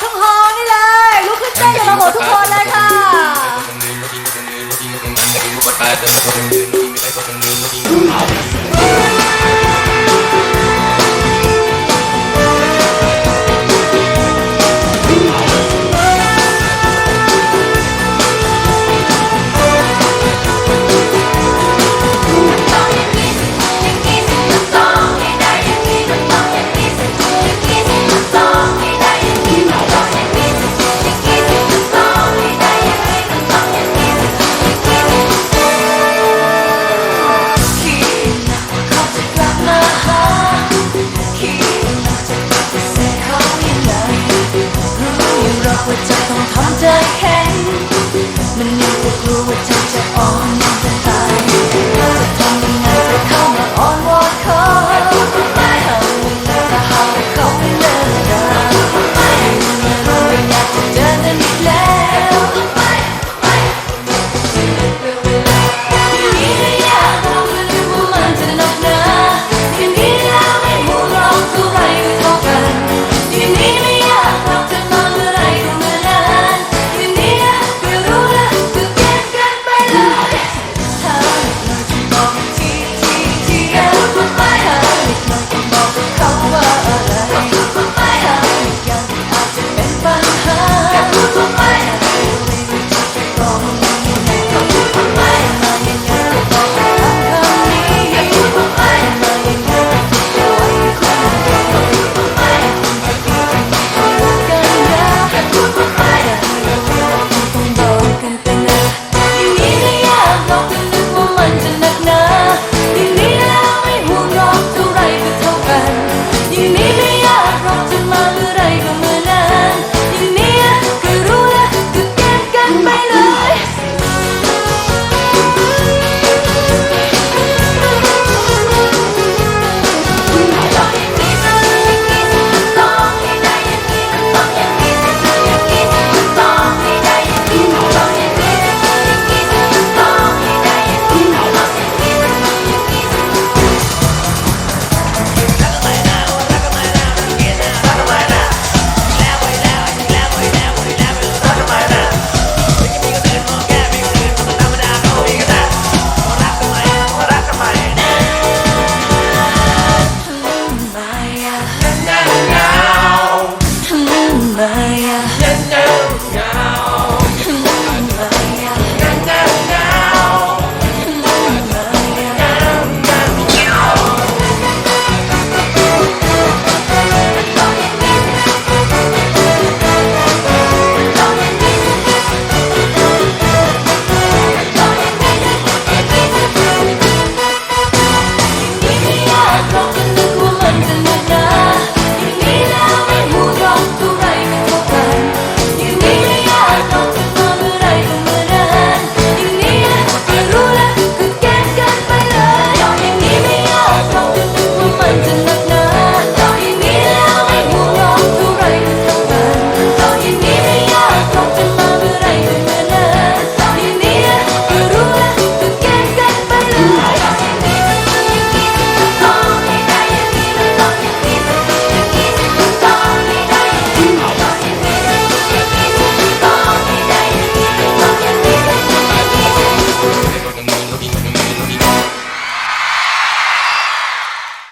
ทั้งฮอนี่เลยลุกขึ้นเต้นกันมาหมดทุกคนเลยค่ะเอา เขาไม่เลิก มันจะหนักหนาอย่างนี้แล้วไม่ห่วงรอกเท่าไรก็เท่ากันอย่างนี้